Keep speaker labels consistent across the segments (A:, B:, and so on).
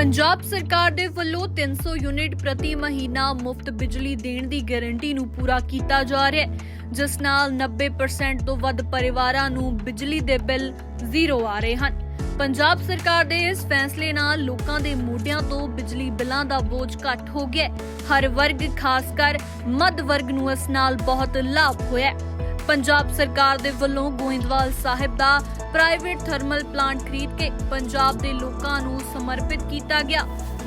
A: ਪੰਜਾਬ ਸਰਕਾਰ ਦੇ ਵੱਲੋਂ 300 ਯੂਨਿਟ ਪ੍ਰਤੀ ਮਹੀਨਾ ਮੁਫਤ ਬਿਜਲੀ ਦੇਣ ਦੀ ਗਾਰੰਟੀ ਨੂੰ ਪੂਰਾ ਕੀਤਾ ਜਾ ਰਿਹਾ ਹੈ, ਜਿਸ ਨਾਲ 90% ਤੋਂ ਵੱਧ ਪਰਿਵਾਰਾਂ ਨੂੰ ਬਿਜਲੀ ਦੇ ਬਿੱਲ ਜ਼ੀਰੋ ਆ ਰਹੇ ਹਨ। ਪੰਜਾਬ ਸਰਕਾਰ ਦੇ ਇਸ ਫੈਸਲੇ ਨਾਲ ਲੋਕਾਂ ਦੇ ਮੋਢਿਆਂ ਤੋਂ ਬਿਜਲੀ ਬਿੱਲਾਂ ਦਾ ਬੋਝ ਘੱਟ ਹੋ ਗਿਆ ਹਰ ਵਰਗ, ਖਾਸ ਕਰ ਮੱਧ ਵਰਗ ਨੂੰ ਇਸ ਨਾਲ ਬਹੁਤ ਲਾਭ ਹੋਇਆ ਪੰਜਾਬ ਸਰਕਾਰ ਦੇ ਵੱਲੋਂ ਗੋਇੰਦਵਾਲ ਸਾਹਿਬ ਦਾ ਪ੍ਰਾਈਵੇਟ ਥਰਮਲ ਪਲਾਂਟ ਖਰੀਦ ਕੇ ਪੰਜਾਬ ਦੇ ਲੋਕਾਂ ਨੂੰ ਸਮਰਪਿਤ ਕੀਤਾ ਗਿਆ,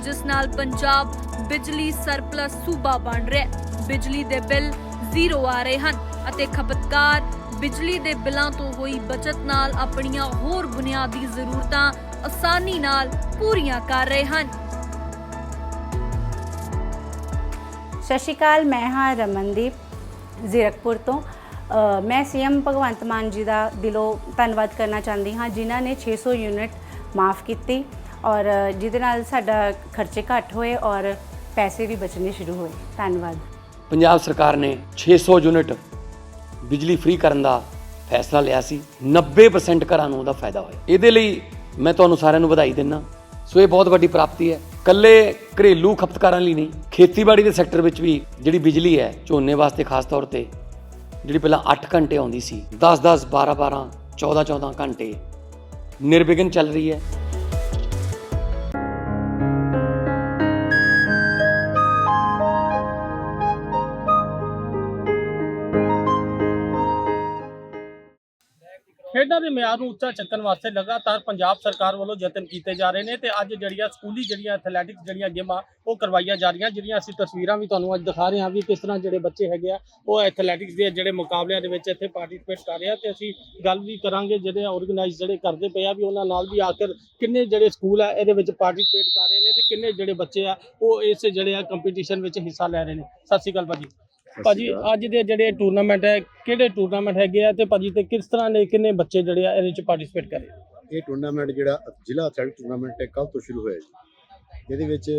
A: ਜਿਸ ਨਾਲ ਪੰਜਾਬ ਬਿਜਲੀ ਸਰਪਲਸ ਸੂਬਾ ਬਣ ਰਿਹਾ ਹੈ। ਬਿਜਲੀ ਦੇ ਬਿੱਲ ਜ਼ੀਰੋ ਆ ਰਹੇ ਹਨ ਅਤੇ ਖਪਤਕਾਰ ਬਿਜਲੀ ਦੇ ਬਿੱਲਾਂ ਤੋਂ ਹੋਈ ਬਚਤ ਨਾਲ ਆਪਣੀਆਂ ਹੋਰ ਬੁਨਿਆਦੀ ਜ਼ਰੂਰਤਾਂ ਆਸਾਨੀ ਨਾਲ ਪੂਰੀਆਂ ਕਰ ਰਹੇ ਹਨ।
B: ਸਤਿ ਸ਼੍ਰੀ ਅਕਾਲ, ਮੈਂ ਹਾਂ ਰਮਨਦੀਪ ਜ਼ੀਰਕਪੁਰ ਤੋਂ। ਮੈਂ ਸੀਐਮ ਭਗਵੰਤ ਮਾਨ ਜੀ ਦਾ ਦਿਲੋਂ ਧੰਨਵਾਦ ਕਰਨਾ ਚਾਹੁੰਦੀ ਹਾਂ, ਜਿਨ੍ਹਾਂ ਨੇ 600 ਯੂਨਿਟ ਮਾਫ ਕੀਤੀ ਔਰ ਜਿਹਦੇ ਨਾਲ ਸਾਡਾ ਖਰਚੇ ਘੱਟ ਹੋਏ ਔਰ ਪੈਸੇ ਵੀ ਬਚਣੇ ਸ਼ੁਰੂ ਹੋਏ। ਧੰਨਵਾਦ।
C: ਪੰਜਾਬ ਸਰਕਾਰ ਨੇ 600 ਯੂਨਿਟ ਬਿਜਲੀ ਫ੍ਰੀ ਕਰਨ ਦਾ ਫੈਸਲਾ ਲਿਆ ਸੀ 90% ਘਰਾਂ ਨੂੰ ਉਹਦਾ ਫਾਇਦਾ ਹੋਇਆ। ਇਹਦੇ ਲਈ ਮੈਂ ਤੁਹਾਨੂੰ ਸਾਰਿਆਂ ਨੂੰ ਵਧਾਈ ਦਿੰਦਾ। ਸੋ ਇਹ ਬਹੁਤ ਵੱਡੀ ਪ੍ਰਾਪਤੀ ਹੈ। ਕੱਲੇ ਘਰੇਲੂ ਖਪਤਕਾਰਾਂ ਲਈ ਨਹੀਂ, ਖੇਤੀਬਾੜੀ ਦੇ ਸੈਕਟਰ ਵਿੱਚ ਵੀ ਜਿਹੜੀ ਬਿਜਲੀ ਹੈ, ਝੋਨੇ ਵਾਸਤੇ ਖਾਸ ਤੌਰ ਤੇ ਜਿਹੜੀ ਪਹਿਲਾਂ 8 ਘੰਟੇ ਆਉਂਦੀ ਸੀ 10 10 12 12 14 14 ਘੰਟੇ, ਨਿਰਵਿਘਨ ਚੱਲ ਰਹੀ ਹੈ।
D: ਖੇਡਾਂ ਦੇ ਮਿਆਰ ਨੂੰ ਉੱਚਾ ਚੱਕਣ ਵਾਸਤੇ ਲਗਾਤਾਰ ਪੰਜਾਬ ਸਰਕਾਰ ਵੱਲੋਂ ਯਤਨ ਕੀਤੇ ਜਾ ਰਹੇ ਨੇ ਤੇ ਅੱਜ ਜਿਹੜੀਆਂ ਸਕੂਲੀ ਜਿਹੜੀਆਂ ਐਥਲੈਟਿਕਸ ਜਿਹੜੀਆਂ ਗੇਮਾਂ ਉਹ ਕਰਵਾਈਆਂ ਜਾ ਰਹੀਆਂ, ਜਿਹੜੀਆਂ ਅਸੀਂ ਤਸਵੀਰਾਂ ਵੀ ਤੁਹਾਨੂੰ ਅੱਜ ਦਿਖਾ ਰਹੇ ਹਾਂ ਵੀ ਕਿਸ ਤਰ੍ਹਾਂ ਜਿਹੜੇ ਬੱਚੇ ਹੈਗੇ ਆ, ਉਹ ਐਥਲੈਟਿਕਸ ਦੇ ਜਿਹੜੇ ਮੁਕਾਬਲਿਆਂ ਦੇ ਵਿੱਚ ਇੱਥੇ ਪਾਰਟਿਸਿਪੇਟ ਕਰ ਰਹੇ ਆ ਤੇ ਅਸੀਂ ਗੱਲ ਵੀ ਕਰਾਂਗੇ ਜਿਹੜੇ ਆਰਗੇਨਾਈਜ਼ ਜਿਹੜੇ ਕਰਦੇ ਪਏ ਆ ਵੀ ਉਹਨਾਂ ਨਾਲ ਵੀ ਆਖਰ ਕਿੰਨੇ ਜਿਹੜੇ ਸਕੂਲ ਆ, ਇਹਦੇ ਵਿੱਚ ਪਾਰਟਿਸਿਪੇਟ ਕਰ ਰਹੇ ਨੇ ਤੇ ਕਿੰਨੇ ਜਿਹੜੇ ਬੱਚੇ ਆ, ਉਹ ਇਸ ਜਿਹੜੇ ਆ ਕੰਪੀਟੀਸ਼ਨ ਵਿੱਚ ਹਿੱਸਾ ਲੈ ਰਹੇ ਨੇ। ਸਤਿ ਸ਼੍ਰੀ ਅਕਾਲ ਭਾਜੀ। ਭਾਜੀ ਅੱਜ ਦੇ ਜਿਹੜੇ ਟੂਰਨਾਮੈਂਟ ਹੈ ਕਿਹੜੇ ਟੂਰਨਾਮੈਂਟ ਹੈਗੇ ਆ ਤੇ ਭਾਜੀ ਤੇ ਕਿਸ ਤਰ੍ਹਾਂ ਦੇ ਕਿੰਨੇ ਬੱਚੇ ਜਿਹੜੇ ਆ ਇਹਦੇ ਵਿੱਚ ਪਾਰਟਿਸਿਪੇਟ ਕਰ? ਰਹੇ ਆ?
E: ਇਹ ਟੂਰਨਾਮੈਂਟ ਜਿਹੜਾ ਜ਼ਿਲ੍ਹਾ ਐਥਲੈਟਿਕ ਟੂਰਨਾਮੈਂਟ ਹੈ ਕੱਲ ਤੋਂ ਸ਼ੁਰੂ ਹੋਇਆ ਜੀ। ਇਹਦੇ ਵਿੱਚ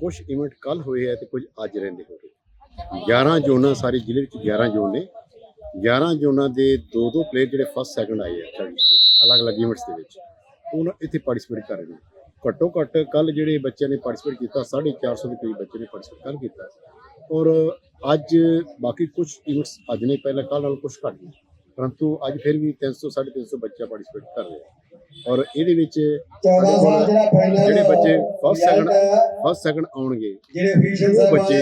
E: ਕੁਝ ਇਵੈਂਟ ਕੱਲ ਹੋਏ ਹੈ ਤੇ ਕੁਝ ਅੱਜ ਰਹਿੰਦੇ ਹੋਏ 11 ਜ਼ੋਨਾਂ ਸਾਰੇ ਜ਼ਿਲ੍ਹੇ ਵਿੱਚ 11 ਜ਼ੋਨ ਨੇ। 11 ਜ਼ੋਨਾਂ ਦੇ ਦੋ ਦੋ ਪਲੇਅਰ ਜਿਹੜੇ ਫਸਟ ਸੈਕੰਡ ਆਏ ਆ ਅਲੱਗ-ਅਲੱਗ ਇਵੈਂਟਸ ਦੇ ਵਿੱਚ। ਉਹਨਾਂ ਇੱਥੇ ਪਾਰਟਿਸਿਪੇਟ ਕਰ ਰਹੇ ਨੇ। ਘੱਟੋ ਘੱਟ ਕੱਲ ਜਿਹੜੇ ਬੱਚਿਆਂ ਨੇ ਪਾਰਟਿਸਿਪੇਟ ਕੀਤਾ 450 ਦੇ ਕਰੀਬ ਬੱਚੇ ਨੇ ਪਾਰਟਿਸਿਪੇਟ ਕਰ ਕੀਤਾ। ਔਰ ਅੱਜ ਬਾਕੀ ਕੁਝ ਇਵੈਂਟਸ ਅੱਜ ਨੇ ਪਹਿਲਾਂ ਕੱਲ ਨਾਲੋਂ ਕੁਝ ਘੱਟ ਨੇ। ਪਰੰਤੂ ਅੱਜ ਫਿਰ ਵੀ 300 350 ਬੱਚਾ ਪਾਰਟਿਸਿਪੇਟ ਕਰ ਰਹੇ ਔਰ ਇਹਦੇ ਵਿੱਚ ਜਿਹੜੇ ਬੱਚੇ ਫਸਟ ਸੈਕੰਡ ਫਸਟ ਸੈਕੰਡ ਆਉਣਗੇ
F: ਜਿਹੜੇ
E: ਉਹ ਬੱਚੇ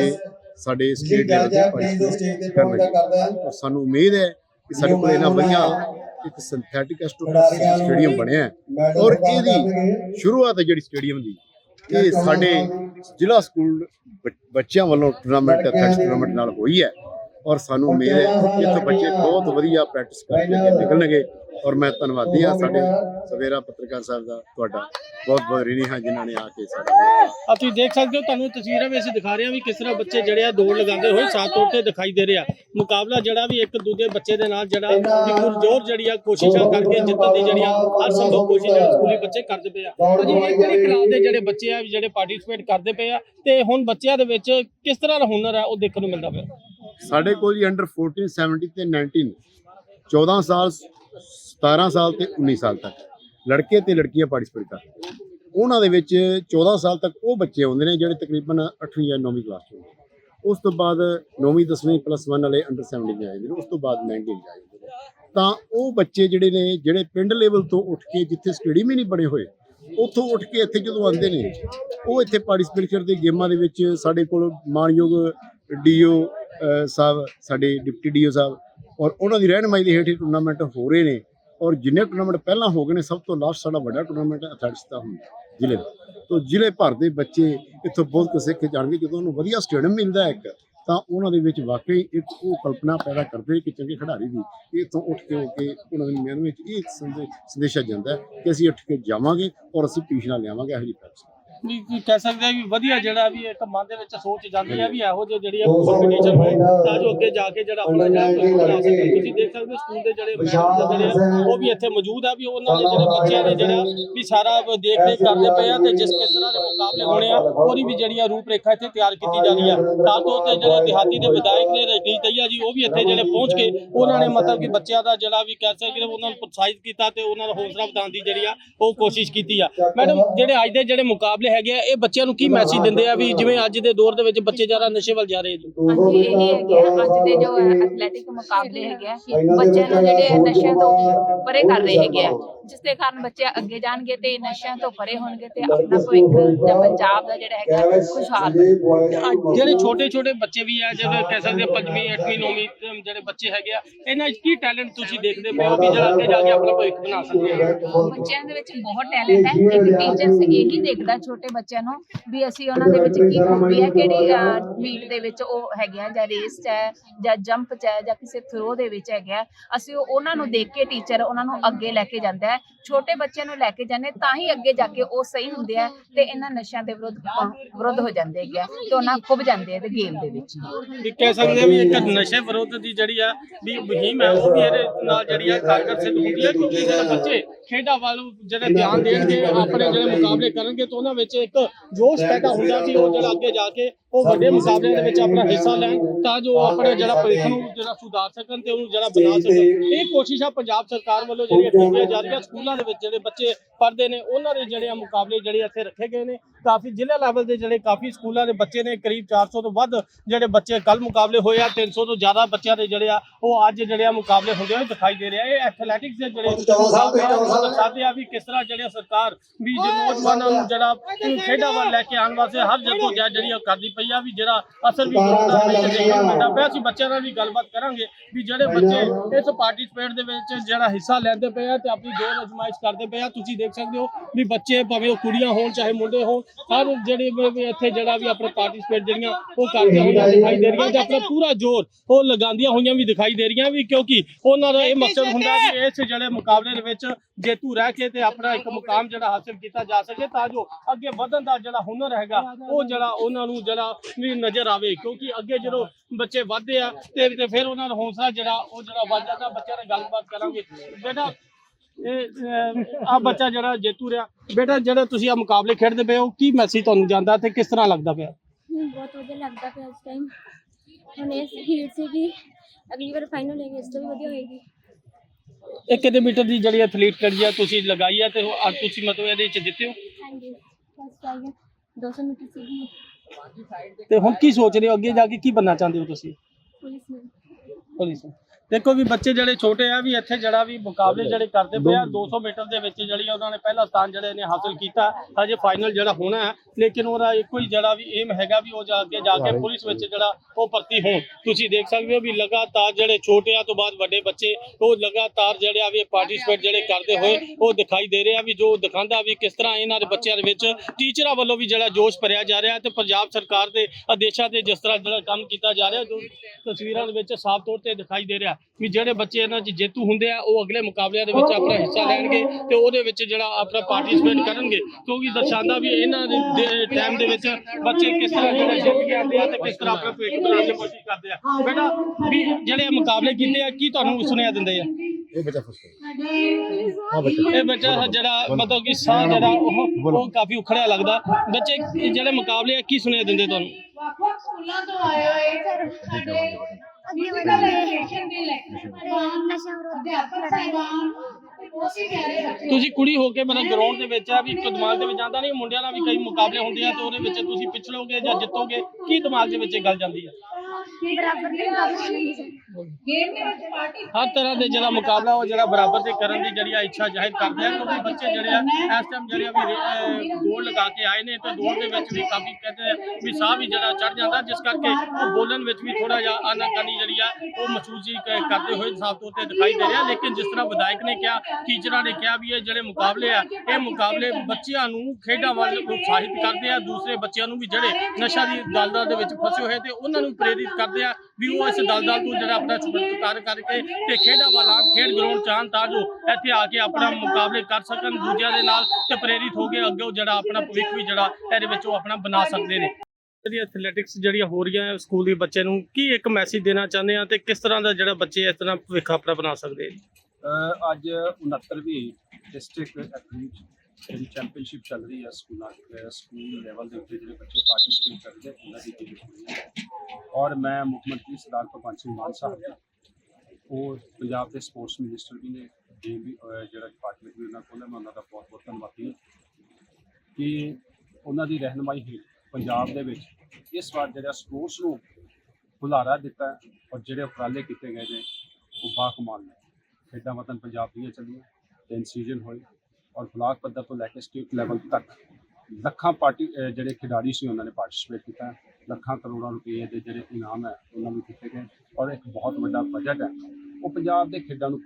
E: ਸਾਡੇ ਸਟੇਟ ਲੈਵਲ ਤੇ ਪਾਰਟਿਸਿਪੇਟ ਕਰਨਗੇ ਔਰ ਸਾਨੂੰ ਉਮੀਦ ਹੈ ਕਿ ਸਾਡੇ ਕੋਲ ਇਹਨਾਂ ਵਧੀਆ ਇੱਕ ਸਿੰਥੈਟਿਕ ਸਟੇਡੀਅਮ ਬਣਿਆ ਔਰ ਇਹਦੀ ਸ਼ੁਰੂਆਤ ਜਿਹੜੀ ਸਟੇਡੀਅਮ ਦੀ। ਇਹ ਸਾਡੇ ਜ਼ਿਲ੍ਹਾ ਸਕੂਲ ਬੱਚਿਆਂ ਵੱਲੋਂ ਟੂਰਨਾਮੈਂਟ ਐਥਲੈਟਿਕਸ ਟੂਰਨਾਮੈਂਟ ਨਾਲ ਹੋਈ ਹੈ। ਔਰ ਸਾਨੂੰ ਉਮੀਦ ਹੈ ਕਿ ਇੱਥੇ ਬੱਚੇ ਬਹੁਤ ਵਧੀਆ ਪ੍ਰੈਕਟਿਸ ਕਰਕੇ ਅੱਗੇ ਨਿਕਲਣਗੇ। ਔਰ ਮੈਂ ਧੰਨਵਾਦੀ ਹਾਂ ਸਾਡੇ ਸਵੇਰਾ ਪੱਤਰਕਾਰ ਸਾਹਿਬ ਦਾ ਤੁਹਾਡਾ। ਬਹੁਤ ਬਹੁਤ ਰਿਣੀ ਹਾਂ ਜਿਨ੍ਹਾਂ ਨੇ ਆ ਕੇ ਸਾਡਾ
D: ਆ ਤੁਸੀਂ ਦੇਖ ਸਕਦੇ ਹੋ ਤੁਹਾਨੂੰ ਤਸਵੀਰਾਂ ਵੀ ਅਸੀਂ ਦਿਖਾ ਰਹੇ ਹਾਂ ਵੀ ਕਿਸ ਤਰ੍ਹਾਂ ਬੱਚੇ ਜਿਹੜੇ ਆ ਦੌੜ ਲਗਾਉਂਦੇ ਹੋਏ ਸਾਥ ਤੌਰ ਤੇ ਦਿਖਾਈ ਦੇ ਰਿਹਾ ਮੁਕਾਬਲਾ ਜਿਹੜਾ ਵੀ ਇੱਕ ਦੂਜੇ ਬੱਚੇ ਦੇ ਨਾਲ ਜਿਹੜਾ ਪੁਰਜ਼ੋਰ ਜਿਹੜੀ ਆ ਕੋਸ਼ਿਸ਼ਾਂ ਕਰਕੇ ਜਿੱਤਣ ਦੀ ਜਿਹੜੀ ਆ ਹਰ ਸੰਭਵ ਕੋਸ਼ਿਸ਼ ਜਿਹੜੀ ਸਕੂਲੀ ਬੱਚੇ ਕਰਦੇ ਪਏ ਆ। ਭਾਜੀ ਇਹ ਕਿਹੜੀ ਕਲਾਸ ਦੇ ਜਿਹੜੇ ਬੱਚੇ ਆ ਵੀ ਜਿਹੜੇ ਪਾਰਟਿਸਿਪੇਟ ਕਰਦੇ ਪਏ ਆ ਤੇ ਹੁਣ ਬੱਚਿਆਂ ਦੇ ਵਿੱਚ ਕਿਸ ਤਰ੍ਹਾਂ ਦਾ ਹੁਨਰ ਹੈ ਉਹ ਦੇਖਣ ਨੂੰ ਮਿਲਦਾ ਪਿਆ।
E: ਸਾਡੇ ਕੋਲ ਜੀ ਅੰਡਰ 14 17 ਤੇ 19 14 ਸਾਲ 17 ਸਾਲ ਤੇ 19 ਸਾਲ ਤੱਕ। ਲੜਕੇ ਤੇ ਲੜਕੀਆਂ ਪਾਰਟਿਸਿਪੇਟ ਕਰਦੇ। ਉਹਨਾਂ ਦੇ ਵਿੱਚ 14 ਸਾਲ ਤੱਕ ਉਹ ਬੱਚੇ ਆਉਂਦੇ ਨੇ ਜਿਹੜੇ ਤਕਰੀਬਨ 8ਵੀਂ ਜਾਂ 9ਵੀਂ ਕਲਾਸ ਚ ਨੇ। ਉਸ ਤੋਂ ਬਾਅਦ 9ਵੀਂ 10ਵੀਂ ਪਲੱਸ 1 ਵਾਲੇ ਅੰਡਰ 17 ਦੇ ਆ ਜਾਂਦੇ ਨੇ। ਉਸ ਤੋਂ ਬਾਅਦ ਮਹਿੰਗੇ ਆ ਜਾਂਦੇ ਨੇ। ਤਾਂ ਉਹ ਬੱਚੇ ਜਿਹੜੇ ਨੇ ਜਿਹੜੇ ਪਿੰਡ ਲੈਵਲ ਤੋਂ ਉੱਠ ਕੇ ਜਿੱਥੇ ਸਟੇਡੀਅਮ ਹੀ ਨਹੀਂ ਬਣੇ ਹੋਏ ਉੱਥੋਂ ਉੱਠ ਕੇ ਇੱਥੇ ਜਦੋਂ ਆਉਂਦੇ ਨੇ ਉਹ ਇੱਥੇ ਪਾਰਟਿਸਿਪੇਟ ਕਰਦੇ ਗੇਮਾਂ ਦੇ ਵਿੱਚ ਸਾਡੇ ਕੋਲ ਮਾਨਯੋਗ ਡੀਓ ਸਾਹਿਬ, ਸਾਡੇ ਡਿਪਟੀ ਡੀਓ ਸਾਹਿਬ, ਔਰ ਉਹਨਾਂ ਦੀ ਰਹਿਨਮਾਈ ਦੇ ਹੇਠ ਇਹ ਟੂਰਨਾਮੈਂਟ ਹੋ ਰਹੇ ਨੇ, ਔਰ ਜਿੰਨੇ ਟੂਰਨਾਮੈਂਟ ਪਹਿਲਾਂ ਹੋ ਗਏ ਨੇ, ਸਭ ਤੋਂ ਲਾਸਟ ਸਾਡਾ ਵੱਡਾ ਟੂਰਨਾਮੈਂਟ ਐਥਲੈਟਿਕਸ ਦਾ ਹੁੰਦਾ ਜ਼ਿਲ੍ਹੇ ਦਾ। ਤੋਂ ਜ਼ਿਲ੍ਹੇ ਭਰ ਦੇ ਬੱਚੇ ਇੱਥੋਂ ਬਹੁਤ ਕੁਝ ਸਿੱਖ ਜਾਣਗੇ, ਜਦੋਂ ਉਹਨੂੰ ਵਧੀਆ ਸਟੇਡੀਅਮ ਮਿਲਦਾ ਇੱਕ, ਤਾਂ ਉਹਨਾਂ ਦੇ ਵਿੱਚ ਵਾਕਈ ਇੱਕ ਉਹ ਕਲਪਨਾ ਪੈਦਾ ਕਰਦੇ ਕਿ ਚੰਗੇ ਖਿਡਾਰੀ ਵੀ ਇੱਥੋਂ ਉੱਠ ਕੇ ਹੋ ਕੇ ਉਹਨਾਂ ਦੇ ਮਨ ਵਿੱਚ ਇਹ ਸੰਦੇ- ਸੰਦੇਸ਼ਾ ਜਾਂਦਾ ਕਿ ਅਸੀਂ ਉੱਠ ਕੇ ਜਾਵਾਂਗੇ ਔਰ ਅਸੀਂ ਟਿਊਸ਼ਨਾਂ ਲਿਆਵਾਂਗੇ, ਇਹੋ ਜਿਹੀ ਪ੍ਰੈਕਟਿਸ
D: ਵੀ ਕੀ ਕਹਿ ਸਕਦੇ ਆ ਵੀ ਵਧੀਆ ਜਿਹੜਾ ਵੀ ਇੱਕ ਮਨ ਦੇ ਵਿੱਚ ਸੋਚ ਜਾਂਦੀ ਹੈ ਵੀ ਇਹੋ ਜਿਹੇ ਜਿਹੜੀ ਕੰਪੀਟੀਸ਼ਨ ਹੋਏ ਤਾਂ ਜੋ ਅੱਗੇ ਜਾ ਕੇ ਜਿਹੜਾ ਆਪਣਾ ਜਿਹੜਾ ਤੁਸੀਂ ਦੇਖ ਸਕਦੇ ਹੋ ਸਕੂਲ ਦੇ ਜਿਹੜੇ ਜਿਹੜੇ ਉਹ ਵੀ ਇੱਥੇ ਮੌਜੂਦ ਆ ਵੀ ਉਹਨਾਂ ਦੇ ਜਿਹੜੇ ਬੱਚਿਆਂ ਦੇ ਜਿਹੜਾ ਵੀ ਸਾਰਾ ਦੇਖ ਰੇਖ ਕਰਦੇ ਪਏ ਆ ਤੇ ਜਿਸ ਕਿਸ ਤਰ੍ਹਾਂ ਦੇ ਮੁਕਾਬਲੇ ਹੋਣੇ ਆ ਉਹਦੀ ਵੀ ਜਿਹੜੀ ਆ ਰੂਪਰੇਖਾ ਇੱਥੇ ਤਿਆਰ ਕੀਤੀ ਜਾਣੀ ਆ। ਤਾਂ ਤੋਂ ਤੇ ਜਿਹੜੇ ਦਿਹਾਤੀ ਦੇ ਵਿਧਾਇਕ ਨੇ ਰਜਨੀਸ਼ ਦਈਆ ਜੀ ਉਹ ਵੀ ਇੱਥੇ ਜਿਹੜੇ ਪਹੁੰਚ ਕੇ ਉਹਨਾਂ ਨੇ ਮਤਲਬ ਕਿ ਬੱਚਿਆਂ ਦਾ ਜਿਹੜਾ ਵੀ ਕਹਿ ਸਕਦੇ ਉਹਨਾਂ ਨੂੰ ਪ੍ਰੋਤਸਾਹਿਤ ਕੀਤਾ ਤੇ ਉਹਨਾਂ ਦਾ ਹੌਸਲਾ ਵਧਾਉਣ ਦੀ ਜਿਹੜੀ ਆ ਉਹ ਕੋਸ਼ਿਸ਼ ਕੀਤੀ ਆ। ਮੈਡਮ ਜਿਹੜੇ ਅੱਜ ਦੇ ਜਿਹੜੇ ਮੁਕਾਬਲੇ ਹੈਗੇ ਆ ਇਹ ਬੱਚਿਆਂ ਨੂੰ ਕੀ ਮੈਸੇਜ ਦਿੰਦੇ ਆ ਵੀ ਜਿਵੇਂ ਅੱਜ ਦੇ ਦੌਰ ਦੇ ਵਿੱਚ ਬੱਚੇ ਜ਼ਿਆਦਾ ਨਸ਼ੇ ਵੱਲ ਜਾ ਰਹੇ ਨੇ?
F: ਹਾਂਜੀ ਇਹ ਹੈਗੇ। ਆ ਅੱਜ ਦੇ ਜੋ ਐਥਲੈਟਿਕ ਮੁਕਾਬਲੇ ਹੈਗੇ ਆ ਬੱਚਿਆਂ ਨੂੰ ਜਿਹੜੇ ਨਸ਼ਿਆਂ ਤੋਂ ਪਰੇ ਕਰ ਰਹੇ ਹੈਗੇ ਆ ਜਿਸ ਦੇ ਕਾਰਨ ਬੱਚੇ ਅੱਗੇ ਜਾਣਗੇ ਤੇ ਨਸ਼ਿਆਂ ਤੋਂ ਪਰੇ ਹੋਣਗੇ ਤੇ ਆਪਣਾ ਭਵਿੱਖ ਜਾਂ ਪੰਜਾਬ ਦਾ ਜਿਹੜਾ ਹੈਗਾ ਖੁਸ਼ਹਾਲ ਬਣੇਗਾ।
D: ਜਿਹੜੇ ਛੋਟੇ ਛੋਟੇ ਬੱਚੇ ਵੀ ਆ ਜਿਹੜੇ ਕਹਿ ਸਕਦੇ ਆ ਪੰਜਵੀਂ ਅੱਠਵੀਂ ਨੌਵੀਂ ਦੇ ਜਿਹੜੇ ਬੱਚੇ ਹੈਗੇ ਆ ਇਹਨਾਂ 'ਚ ਕੀ ਟੈਲੈਂਟ ਤੁਸੀਂ ਦੇਖਦੇ ਹੋ ਵੀ ਜਿਹੜਾ ਅੱਗੇ ਜਾ ਕੇ ਆਪਣਾ ਭਵਿੱਖ ਬਣਾ ਸਕਦੇ ਆ?
F: ਬੱਚਿਆਂ ਦੇ ਵਿੱਚ ਬਹੁਤ ਟੈਲੈਂਟ ਹੈ ਇੱਕ ਟੀਚਰਸ ਇਹ ਹੀ ਦੇਖਦਾ ਛੋਟੇ ਬੱਚਿਆਂ ਨੂੰ ਵੀ ਅਸੀਂ ਉਹਨਾਂ ਦੇ ਵਿੱਚ ਕੀ ਖੂਬੀ ਹੈ ਕਿਹੜੀ ਮੀਟ ਦੇ ਵਿੱਚ ਉਹ ਹੈਗੇ ਆ ਜਾਂ ਰੇਸ ਚ ਹੈ ਜਾਂ ਜੰਪ ਚ ਹੈ ਜਾਂ ਕਿਸੇ ਥਰੋ ਦੇ ਵਿੱਚ ਹੈਗਾ। ਅਸੀਂ ਉਹ- ਉਹਨਾਂ ਨੂੰ ਦੇਖ ਕੇ ਟੀਚਰ ਉਹਨਾਂ ਨੂੰ ਅੱਗੇ ਲੈ ਕੇ ਜਾਂਦਾ ਹੈ। ਛੋਟੇ ਬੱਚਿਆਂ ਨੂੰ ਲੈ ਕੇ ਜਾਂਦੇ ਤਾਂ ਹੀ ਅੱਗੇ ਜਾ ਕੇ ਉਹ ਸਹੀ ਹੁੰਦੇ ਆ ਤੇ ਇਹਨਾਂ ਨਸ਼ਿਆਂ ਦੇ ਵਿਰੁੱਧ ਵਿਰੁੱਧ ਹੋ ਜਾਂਦੇ ਹੈਗੇ ਆ ਤੇ ਉਹਨਾਂ ਖੁੱਭ ਜਾਂਦੇ ਆ ਤੇ ਗੇਮ ਦੇ ਵਿੱਚ।
D: ਵੀ ਕਹਿ ਸਕਦੇ ਆ ਵੀ ਇੱਕ ਨਸ਼ੇ ਵਿਰੁੱਧ ਦੀ ਜਿਹੜੀ ਆ ਵੀ ਮੁਹਿੰਮ ਹੈ, ਉਹ ਵੀ ਇਹਦੇ ਨਾਲ ਜਿਹੜੀ ਆ ਕਾਰਗਰ ਸਿੱਧ ਹੁੰਦੀ ਹੈ ਕਿਉਂਕਿ ਜਿਹੜੇ ਬੱਚੇ ਖੇਡਾਂ ਵੱਲ ਜਿਹੜੇ ਧਿਆਨ ਦੇਣਗੇ, ਆਪਣੇ ਜਿਹੜੇ ਮੁਕਾਬਲੇ ਕਰਨਗੇ, ਤਾਂ ਉਹਨਾਂ ਵਿੱਚ ਇੱਕ ਜੋਸ਼ ਪੈਦਾ ਹੁੰਦਾ ਸੀ ਉਹ ਜਿਹੜਾ ਅੱਗੇ ਜਾ ਕੇ ਉਹ ਵੱਡੇ ਮੁਕਾਬਲਿਆਂ ਦੇ ਵਿੱਚ ਆਪਣਾ ਹਿੱਸਾ ਲੈਣ ਤਾਂ ਜੋ ਆਪਣੇ ਜਿਹੜਾ ਭਵਿੱਖ ਨੂੰ ਜਿਹੜਾ ਸੁਧਾਰ ਸਕਣ ਤੇ ਉਹਨੂੰ ਜਿਹੜਾ ਬਣਾ ਸਕਣ। ਇਹ ਕੋਸ਼ਿਸ਼ਾਂ ਪੰਜਾਬ ਸਰਕਾਰ ਵੱਲੋਂ ਜਿਹੜੀਆਂ ਕੀਤੀਆਂ ਜਾ ਰਹੀਆਂ ਸਕੂਲਾਂ ਦੇ ਵਿੱਚ ਜਿਹੜੇ ਬੱਚੇ ਪੜ੍ਹਦੇ ਨੇ ਉਹਨਾਂ ਦੇ ਜਿਹੜੇ ਆ ਮੁਕਾਬਲੇ ਜਿਹੜੇ ਇੱਥੇ ਰੱਖੇ ਗਏ ਨੇ। ਕਾਫੀ ਜ਼ਿਲ੍ਹਾ ਲੈਵਲ ਦੇ ਜਿਹੜੇ ਕਾਫੀ ਸਕੂਲਾਂ ਦੇ ਬੱਚੇ ਨੇ ਕਰੀਬ 400 ਤੋਂ ਵੱਧ ਜਿਹੜੇ ਬੱਚੇ ਕੱਲ ਮੁਕਾਬਲੇ ਹੋਏ ਆ 300 ਤੋਂ ਜ਼ਿਆਦਾ ਬੱਚਿਆਂ ਦੇ ਜਿਹੜੇ ਆ ਉਹ ਅੱਜ ਜਿਹੜੇ ਆ ਮੁਕਾਬਲੇ ਹੁੰਦੇ ਹੋਏ ਦਿਖਾਈ ਦੇ ਰਿਹਾ ਇਹ ਐਥਲੈਟਿਕਸ ਦੇ ਜਿਹੜੇ ਮੁਕਾਬਲੇ ਆ, ਉਹ ਦਰਸਾਉਂਦੇ ਆ ਵੀ ਕਿਸ ਤਰ੍ਹਾਂ ਜਿਹੜੇ ਸਰਕਾਰ ਵੀ ਨੌਜਵਾਨਾਂ ਨੂੰ ਜਿਹੜਾ ਖੇਡਾਂ ਵੱਲ ਲੈ ਕੇ ਆਉਣ ਵਾਸਤੇ ਹਰ ਜਗ੍ਹਾ ਜਹਿ ਜਿਹੜੀ ਉਹ ਕਰਦੀ ਪਈ ਆ ਵੀ ਜਿਹੜਾ ਅਸਰ ਵੀ ਦੇ ਵਿੱਚ ਦੇਖਣ ਮਿਲਦਾ ਪਿਆ ਅਸੀਂ ਬੱਚਿਆਂ ਨਾਲ ਵੀ ਗੱਲਬਾਤ ਕਰਾਂਗੇ ਵੀ ਜਿਹੜੇ ਬੱਚੇ ਇਸ ਪਾਰਟਿਸਿਪੇਟ ਦੇ ਵਿੱਚ ਜਿਹੜਾ ਹਿੱਸਾ ਲੈਂਦੇ ਪਏ ਆ ਤੇ ਆਪਣੀ ਜੋਰ ਅਜਮਾਇਸ਼ ਕਰਦੇ ਪਏ ਆ ਤੁਸੀਂ ਦੇਖ ਸਕਦੇ ਹੋ ਵੀ ਬੱਚੇ ਭਾਵੇਂ ਉਹ ਕੁੜੀਆਂ ਹੋਣ ਚਾਹੇ ਮੁੰਡੇ ਹੋਣ ਹਰ ਜਿਹੜੇ ਇੱਥੇ ਜਿਹੜਾ ਵੀ ਆਪਣੇ ਪਾਰਟਿਸਿਪੇਟ ਜਿਹੜੀਆਂ ਉਹ ਕਰਦੀਆਂ ਹੋਈਆਂ ਦਿਖਾਈ ਦੇ ਰਹੀਆਂ ਤੇ ਆਪਣਾ ਪੂਰਾ ਜ਼ੋਰ ਉਹ ਲਗਾਉਂਦੀਆਂ ਹੋਈਆਂ ਵੀ ਦਿਖਾਈ ਦੇ ਰਹੀਆਂ ਵੀ ਕਿਉਂਕਿ ਉਹਨਾਂ ਦਾ ਇਹ ਮਕਸਦ ਹੁੰਦਾ ਵੀ ਇਸ ਜਿਹੜੇ ਮੁਕਾਬਲੇ ਦੇ ਵਿੱਚ ਜੇਤੂ ਰਹਿ ਕੇ ਤੇ ਆਪਣਾ ਇੱਕ ਮੁਕਾਮ ਜਿਹੜਾ ਹਾਸਲ ਕੀਤਾ ਜਾ ਸਕੇ ਤਾਂ ਜੋ ਅੱਗੇ ਵਧਣ ਦਾ ਜਿਹੜਾ ਹੁਨਰ ਹੈਗਾ, ਉਹ ਜਿਹੜਾ ਉਹਨਾਂ ਨੂੰ ਜਿਹੜਾ ਵੀ ਨਜ਼ਰ ਆਵੇ। ਕਿਉਂਕਿ ਅੱਗੇ ਜਦੋਂ ਬੱਚੇ ਵਧਦੇ ਆ ਤੇ ਫਿਰ ਉਹਨਾਂ ਦਾ ਹੌਸਲਾ ਜਿਹੜਾ, ਉਹ ਜਿਹੜਾ ਵੱਧ ਜਾਂਦਾ। ਬੱਚਿਆਂ ਨਾਲ ਗੱਲਬਾਤ ਕਰਾਂਗੇ। ਬੇਟਾ ਆ ਬੱਚਾ ਜਿਹੜਾ ਜੇਤੂ ਰਿਹਾ। ਬੇਟਾ, ਜਿਹੜਾ ਤੁਸੀਂ ਆ ਮੁਕਾਬਲੇ ਖੇਡਦੇ ਪਏ ਹੋ, ਕੀ ਮੈਸੇਜ ਤੁਹਾਨੂੰ ਜਾਂਦਾ ਤੇ ਕਿਸ ਤਰ੍ਹਾਂ ਲੱਗਦਾ ਪਿਆ?
G: ਬਹੁਤ ਵਧੀਆ ਲੱਗਦਾ ਪਿਆ ਇਸ ਟਾਈਮ ਹੁਣ ਇਹ ਹੀਟ ਸੀਗੀ। ਅਗਲੀ ਵਾਰ ਫਾਈਨਲ ਹੈਗੀ ਇਸ ਤੋਂ ਵੀ ਵਧੀਆ ਹੋਏਗੀ।
D: ਇਹ ਕਿੰਨੇ ਮੀਟਰ ਦੀ ਜਿਹੜੀ ਐਥਲੀਟ ਕਰੀ ਆ ਤੁਸੀਂ ਲਗਾਈ ਆ ਤੇ ਉਹ ਅੱਜ ਤੁਸੀਂ ਮਤਲਬ ਇਹਦੇ ਵਿੱਚ ਜਿੱਤੇ ਹੋ?
G: ਹਾਂਜੀ ਫਸਟ ਆਈ 200 ਮੀਟਰ ਸੀਗੀ।
D: ਤੇ ਹੁਣ ਕੀ ਸੋਚ ਰਹੇ ਹੋ ਅੱਗੇ ਜਾ ਕੇ? ਕੀ ਬੰਨਾ ਚਾਹੁੰਦੇ ਹੋ ਤੁਸੀਂ?
G: ਪੁਲਿਸ ਨੇ।
D: ਪੁਲਿਸ ਦੇਖੋ ਵੀ ਬੱਚੇ ਜਿਹੜੇ ਛੋਟੇ ਆ ਵੀ ਇੱਥੇ ਜਿਹੜਾ ਵੀ ਮੁਕਾਬਲੇ ਜਿਹੜੇ ਕਰਦੇ ਪਏ ਆ 200 ਮੀਟਰ ਦੇ ਵਿੱਚ ਜਿਹੜੀ ਉਹਨਾਂ ਨੇ ਪਹਿਲਾ ਸਥਾਨ ਜਿਹੜੇ ਨੇ ਹਾਸਲ ਕੀਤਾ ਹਜੇ ਫਾਈਨਲ ਜਿਹੜਾ ਹੋਣਾ ਹੈ ਲੇਕਿਨ ਉਹਦਾ ਇੱਕੋ ਹੀ ਜਿਹੜਾ ਵੀ ਏਮ ਹੈਗਾ ਵੀ ਉਹ ਜਾ ਅੱਗੇ ਜਾ ਕੇ ਪੁਲਿਸ ਵਿੱਚ ਜਿਹੜਾ ਉਹ ਭਰਤੀ ਹੋਣ। ਤੁਸੀਂ ਦੇਖ ਸਕਦੇ ਹੋ ਵੀ ਲਗਾਤਾਰ ਜਿਹੜੇ ਛੋਟਿਆਂ ਤੋਂ ਬਾਅਦ ਵੱਡੇ ਬੱਚੇ ਉਹ ਲਗਾਤਾਰ ਜਿਹੜੇ ਆ ਵੀ ਪਾਰਟਿਸਿਪੇਟ ਜਿਹੜੇ ਕਰਦੇ ਹੋਏ ਉਹ ਦਿਖਾਈ ਦੇ ਰਹੇ ਆ ਵੀ ਜੋ ਦਿਖਾਉਂਦਾ ਵੀ ਕਿਸ ਤਰ੍ਹਾਂ ਇਹਨਾਂ ਦੇ ਬੱਚਿਆਂ ਦੇ ਵਿੱਚ ਟੀਚਰਾਂ ਵੱਲੋਂ ਵੀ ਜਿਹੜਾ ਜੋਸ਼ ਭਰਿਆ ਜਾ ਰਿਹਾ ਤੇ ਪੰਜਾਬ ਸਰਕਾਰ ਦੇ ਆਦੇਸ਼ਾਂ ਤੇ ਜਿਸ ਤਰ੍ਹਾਂ ਜਿਹੜਾ ਕੰਮ ਕੀਤਾ ਜਾ ਰਿਹਾ ਜੋ ਤਸਵੀਰਾਂ ਦੇ ਵਿੱਚ ਸਾਫ਼ ਤੌਰ ਤੇ ਦਿਖਾਈ ਦੇ ਰਿਹਾ। ਵੀ ਜਿਹੜੇ ਬੱਚੇ ਇਹਨਾਂ 'ਚ ਜੇਤੂ ਹੁੰਦੇ ਆ ਉਹ ਅਗਲੇ ਮੁਕਾਬਲਿਆਂ ਦੇ ਵਿੱਚ ਆਪਣਾ ਹਿੱਸਾ ਲੈਣਗੇ ਤੇ ਉਹਦੇ ਵਿੱਚ ਜਿਹੜਾ ਆਪਣਾ ਪਾਰਟਿਸਿਪੇਟ ਕਰਨਗੇ। ਕਿਉਂਕਿ ਦਰਸਾਉਂਦਾ ਵੀ ਇਹਨਾਂ ਦੇ ਟਾਈਮ ਦੇ ਵਿੱਚ ਬੱਚੇ ਕਿਸ ਤਰ੍ਹਾਂ ਜਿਹੜੇ ਜਿੱਤ ਕੇ ਆਉਂਦੇ ਆ ਤੇ ਕਿਸ ਤਰ੍ਹਾਂ ਆਪਣਾ ਭਵਿੱਖ ਬਣਾਉਣ ਦੀ ਕੋਸ਼ਿਸ਼ ਕਰਦੇ ਆ। ਬੇਟਾ ਵੀ ਜਿਹੜੇ ਮੁਕਾਬਲੇ ਕੀਤੇ ਆ ਕੀ ਤੁਹਾਨੂੰ ਸੁਣਿਆ ਦਿੰਦੇ ਆ?
E: ਇਹ ਬੱਚਾ ਫਸਟ ਹਾਂ ਬੱਚਾ
D: ਇਹ ਬੱਚਾ ਜਿਹੜਾ ਮਤਲਬ ਕਿ ਸਾਹ ਜਿਹੜਾ ਉਹ ਉਹ ਕਾਫੀ ਉਖੜਿਆ ਲੱਗਦਾ। ਬੱਚੇ ਜਿਹੜੇ ਮੁਕਾਬਲੇ ਆ ਕੀ ਸੁਣਿਆ ਦਿੰਦੇ ਤੁਹਾਨੂੰ?
G: ਅੱਗੇ ਵਧਾਂਗੇ ਨਸ਼ਾ ਵਿਰੋਧ
D: ਤੁਸੀਂ ਕੁੜੀ ਹੋ ਕੇ ਮਤਲਬ ਗਰਾਊਂਡ ਦੇ ਵਿੱਚ ਆ ਵੀ ਇੱਕ ਦਿਮਾਗ ਦੇ ਵਿੱਚ ਆਉਂਦਾ ਨਹੀਂ ਮੁੰਡਿਆਂ ਨਾਲ ਵੀ ਕਈ ਮੁਕਾਬਲੇ ਹੁੰਦੇ ਆ ਤੇ ਉਹਦੇ ਵਿੱਚ ਤੁਸੀਂ ਪਿਛਲੋਗੇ ਜਾਂ ਜਿੱਤੋਗੇ। ਕੀ ਦਿਮਾਗ ਦੇ ਵਿੱਚ ਇਹ ਗੱਲ ਜਾਂਦੀ ਆ?
G: ਬਰਾਬਰ ਦੇ ਮੁਕਾਬਲੇ
D: ਹਰ ਤਰ੍ਹਾਂ ਦੇ ਜਿਹੜਾ ਮੁਕਾਬਲਾ ਉਹ ਜਿਹੜਾ ਬਰਾਬਰ ਤੇ ਕਰਨ ਦੀ ਜਿਹੜੀ ਆ ਇੱਛਾ ਜ਼ਾਹਿਰ ਕਰਦੇ ਆ ਕਿਉਂਕਿ ਬੱਚੇ ਜਿਹੜੇ ਆ ਇਸ ਟਾਈਮ ਜਿਹੜੇ ਆ ਵੀ ਅਹ, ਦੌੜ ਲਗਾ ਕੇ ਆਏ ਨੇ ਤੇ ਦੌੜ ਦੇ ਵਿੱਚ ਵੀ ਕਾਫੀ ਕਹਿੰਦੇ ਆ ਵੀ ਸਾਹ ਵੀ ਜਿਹੜਾ ਚੜ ਜਾਂਦਾ ਜਿਸ ਕਰਕੇ ਉਹ ਬੋਲਣ ਵਿੱਚ ਵੀ ਥੋੜਾ ਜਿਹਾ ਆਨਾਕਾਨੀ ਜਿਹੜੀ ਆ ਉਹ ਮਹਿਸੂਸ ਹੀ ਕ- ਕਰਦੇ ਹੋਏ ਸਾਫ਼ ਤੌਰ ਤੇ ਦਿਖਾਈ ਦੇ ਰਿਹਾ। ਲੇਕਿਨ ਜਿਸ ਤਰ੍ਹਾਂ ਵਿਧਾਇਕ ਨੇ ਕਿਹਾ ਟੀਚਰਾਂ ਨੇ ਕਿਹਾ ਵੀ ਇਹ ਜਿਹੜੇ ਮੁਕਾਬਲੇ ਆ ਇਹ ਮੁਕਾਬਲੇ ਬੱਚਿਆਂ ਨੂੰ ਖੇਡਾਂ ਵੱਲ ਉਤਸ਼ਾਹਿਤ ਕਰਦੇ ਆ ਦੂਸਰੇ ਬੱਚਿਆਂ ਨੂੰ ਵੀ ਜਿਹੜੇ ਨਸ਼ਾ ਦੀ ਦਲਦਲ ਦੇ ਵਿੱਚ ਫਸੇ ਹੋਏ ਤੇ ਉਹਨਾਂ ਨੂੰ ਪ੍ਰੇਰਿਤ ਕਰਦੇ ਆ ਵੀ ਉਹ ਇਸ ਦਲਦਲ ਤੋਂ ਜਿਹੜਾ ਆਪਣਾ ਛੁਟਕਾਰਾ ਕਰਕੇ ਤੇ ਖੇਡਾਂ ਵੱਲ ਆਉਣ ਖੇਡ ਗਰਾਊਂਡ ਚ ਆਉਣ ਤਾਂ ਜੋ ਇੱਥੇ ਆ ਕੇ ਆਪਣਾ ਮੁਕਾਬਲੇ ਕਰ ਸਕਣ, ਦੂਜਿਆਂ ਦੇ ਨਾਲ ਤੇ ਪ੍ਰੇਰਿਤ ਹੋ ਕੇ ਅੱਗੇ ਉਹ ਜਿਹੜਾ ਆਪਣਾ ਭਵਿੱਖ ਵੀ ਜਿਹੜਾ ਇਹਦੇ ਵਿੱਚ ਉਹ ਆਪਣਾ ਬਣਾ ਸਕਦੇ ਨੇ। ਜਿਹੜੀ ਐਥਲੈਟਿਕਸ ਜਿਹੜੀਆਂ ਹੋ ਰਹੀਆਂ ਸਕੂਲ ਦੇ ਬੱਚੇ ਨੂੰ, ਕੀ ਇੱਕ ਮੈਸੇਜ ਦੇਣਾ ਚਾਹੁੰਦੇ ਆ ਤੇ ਕਿਸ ਤਰ੍ਹਾਂ ਦਾ ਜਿਹੜਾ ਬੱਚੇ ਇਸ ਤਰ੍ਹਾਂ ਭਵਿੱਖ ਆਪਣਾ ਬਣਾ ਸਕਦੇ ਨੇ?
H: ਅੱਜ 69ਵੀਂ ਡਿਸਟ੍ਰਿਕਟ ਐਥਲੀਟ ਜਿਹੜੀ ਚੈਂਪੀਅਨਸ਼ਿਪ ਚੱਲ ਰਹੀ ਹੈ ਸਕੂਲਾਂ ਸਕੂਲ ਲੈਵਲ ਦੇ ਉੱਤੇ ਜਿਹੜੇ ਬੱਚੇ ਪਾਰਟਿਸਿਪੇਟ ਕਰਦੇ ਉਹਨਾਂ ਦੀ ਟੀਮ ਹੋਈ ਹੈ। ਔਰ ਮੈਂ ਮੁੱਖ ਮੰਤਰੀ ਸਰਦਾਰ ਭਗਵੰਤ ਸਿੰਘ ਮਾਨ ਸਾਹਿਬ ਉਹ ਪੰਜਾਬ ਦੇ ਸਪੋਰਟਸ ਮਿਨਿਸਟਰ ਵੀ ਨੇ, ਜੇ ਵੀ ਜਿਹੜਾ ਡਿਪਾਰਟਮੈਂਟ ਵੀ ਉਹਨਾਂ ਕੋਲ ਹੈ, ਮੈਂ ਉਹਨਾਂ ਦਾ ਬਹੁਤ ਬਹੁਤ ਧੰਨਵਾਦੀ ਹਾਂ ਕਿ ਉਹਨਾਂ ਦੀ ਰਹਿਨਮਾਈ ਹੇਠ ਪੰਜਾਬ ਦੇ ਵਿੱਚ ਇਸ ਵਾਰ ਜਿਹੜਾ ਸਪੋਰਟਸ ਨੂੰ ਹੁਲਾਰਾ ਦਿੱਤਾ ਔਰ ਜਿਹੜੇ ਉਪਰਾਲੇ ਕੀਤੇ ਗਏ ਨੇ, ਉਹ ਬਾਕਮਾਲ ਨੇ। ਖੇਡਾਂ ਵਤਨ ਪੰਜਾਬ ਦੀਆਂ ਚੱਲੀਆਂ ਤਿੰਨ ਸੀਜ਼ਨ ਹੋਏ ਔਰ ਬਲਾਕ ਪੱਧਰ ਤੋਂ ਲੈ ਕੇ ਸਟੇਟ ਲੈਵਲ ਤੱਕ ਲੱਖਾਂ ਪਾਰਟੀ ਜਿਹੜੇ ਖਿਡਾਰੀ ਸੀ ਉਹਨਾਂ ਨੇ ਪਾਰਟਿਸਿਪੇਟ ਕੀਤਾ। ਲੱਖਾਂ ਕਰੋੜਾਂ ਰੁਪਏ ਦੇ ਜਿਹੜੇ ਇਨਾਮ ਹੈ ਉਹਨਾਂ ਨੂੰ ਦਿੱਤੇ ਗਏ ਔਰ ਇੱਕ ਬਹੁਤ ਵੱਡਾ ਬਜਟ ਹੈ। ਉਹ ਪੰਜਾਬ ਦੇ ਖੇਡਾਂ ਨੂੰ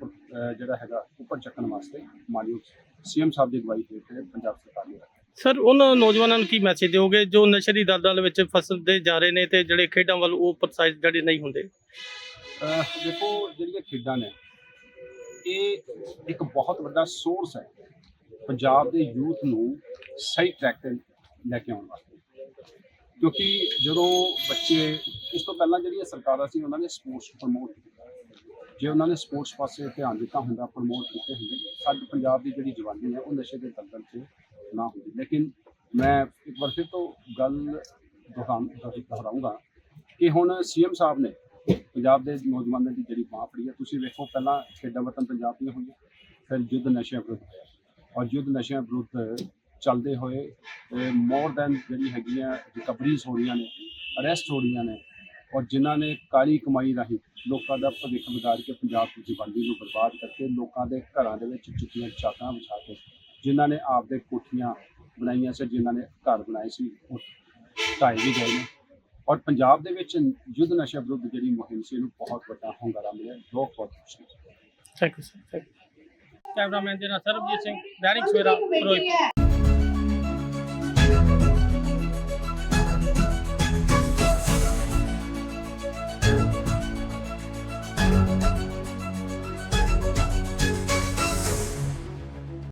H: ਜਿਹੜਾ ਹੈਗਾ ਉੱਪਰ ਚੱਕਣ ਵਾਸਤੇ ਮਾਨਯੋਗ ਸੀਐਮ ਸਾਹਿਬ ਦੀ ਅਗਵਾਈ ਹੇਠ ਪੰਜਾਬ ਸਰਕਾਰ ਨੇ
D: ਸਰ ਉਹਨਾਂ ਨੌਜਵਾਨਾਂ ਨੂੰ ਕੀ ਮੈਸੇਜ ਦਿਓਗੇ? ਜੋ ਨਸ਼ੇ ਦੀ ਦਲਦਲ ਵਿੱਚ ਫਸਦੇ ਜਾ ਰਹੇ ਨੇ ਤੇ ਜਿਹੜੇ ਖੇਡਾਂ ਵੱਲ ਉਹ ਪ੍ਰੋਤਸਾਹਿਤ ਜਿਹੜੇ ਨਹੀਂ ਹੁੰਦੇ।
H: ਦੇਖੋ ਜਿਹੜੀਆਂ ਖੇਡਾਂ ਨੇ ਇਹ ਇੱਕ ਬਹੁਤ ਵੱਡਾ ਸੋਰਸ ਹੈ ਪੰਜਾਬ ਦੇ ਯੂਥ ਨੂੰ ਸਹੀ ਟਰੈਕ ਤੇ ਲੈ ਕੇ ਆਉਣ ਵਾਸਤੇ। ਕਿਉਂਕਿ ਜਦੋਂ ਬੱਚੇ, ਇਸ ਤੋਂ ਪਹਿਲਾਂ ਜਿਹੜੀਆਂ ਸਰਕਾਰਾਂ ਸੀ, ਉਹਨਾਂ ਨੇ ਸਪੋਰਟਸ ਪ੍ਰਮੋਟ ਕੀਤਾ। ਜੇ ਉਹਨਾਂ ਨੇ ਸਪੋਰਟਸ ਪਾਸੇ ਧਿਆਨ ਦਿੱਤਾ ਹੁੰਦਾ ਪ੍ਰਮੋਟ ਕੀਤੇ ਹੁੰਦੇ, ਸਾਡੇ ਪੰਜਾਬ ਦੀ ਜਿਹੜੀ ਜਵਾਨੀ ਹੈ, ਉਹ ਨਸ਼ੇ ਦੇ ਦਲਦਲ 'ਚ ਨਾ ਹੁੰਦੀ। ਲੇਕਿਨ ਮੈਂ ਇੱਕ ਵਾਰ ਫਿਰ ਤੋਂ ਗੱਲ ਦੁਹਰਾਉਂ, ਦੁਹਰਾਉਂਗਾ ਕਿ ਹੁਣ ਸੀਐਮ ਸਾਹਿਬ ਨੇ ਪੰਜਾਬ ਦੇ ਨੌਜਵਾਨਾਂ ਦੀ ਜਿਹੜੀ ਬਾਂਹ ਫੜੀ ਹੈ, ਤੁਸੀਂ ਵੇਖੋ ਪਹਿਲਾਂ ਖੇਡਾਂ ਵਤਨ ਪੰਜਾਬ ਦੀਆਂ ਹੋਈਆਂ, ਫਿਰ ਯੁੱਧ ਨਸ਼ਿਆਂ ਵਿਰੁੱਧ ਹੋਇਆ ਔਰ ਯੁੱਧ ਨਸ਼ਿਆਂ ਵਿਰੁੱਧ ਚੱਲਦੇ ਹੋਏ ਮੋਰ ਦੈਨ ਜਿਹੜੀ ਹੈਗੀਆਂ ਰਿਕਵਰੀਜ਼ ਹੋ ਰਹੀਆਂ ਨੇ ਅਰੈਸਟ ਹੋ ਰਹੀਆਂ ਨੇ ਔਰ ਜਿਨ੍ਹਾਂ ਨੇ ਕਾਲੀ ਕਮਾਈ ਰਾਹੀਂ ਲੋਕਾਂ ਦਾ ਭਵਿੱਖ ਵਿਗਾੜ ਕੇ ਪੰਜਾਬ ਦੀ ਜਵਾਨੀ ਨੂੰ ਬਰਬਾਦ ਕਰਕੇ ਲੋਕਾਂ ਦੇ ਘਰਾਂ ਦੇ ਵਿੱਚ ਚੁੱਕੀਆਂ ਚਾਕਾਂ ਵਿਛਾ ਕੇ ਜਿਨ੍ਹਾਂ ਨੇ ਆਪਦੇ ਕੋਠੀਆਂ ਬਣਾਈਆਂ ਸੀ, ਜਿਨ੍ਹਾਂ ਨੇ ਘਰ ਬਣਾਏ ਸੀ, ਉਹ ਢਾਏ ਵੀ ਗਏ ਨੇ। ਔਰ ਪੰਜਾਬ ਦੇ ਵਿੱਚ ਯੁੱਧ ਨਸ਼ਾ ਵਿਰੁੱਧ ਜਿਹੜੀ ਮੁਹਿੰਮ ਸੀ ਇਹਨੂੰ ਬਹੁਤ ਵੱਡਾ ਹੁੰਗਾਰਾ ਮਿਲਿਆ। ਲੋਕ ਬਹੁਤ ਖੁਸ਼
D: ਥੈਂਕ ਯੂ ਸਰ ਕੈਮਰਾਮੈਨ ਦੇ ਨਾਲ ਸਰਬਜੀਤ ਸਿੰਘ ਦੈਨਿਕ ਸਵੇਰਾ ਫਿਰੋਜ਼ਪੁਰ।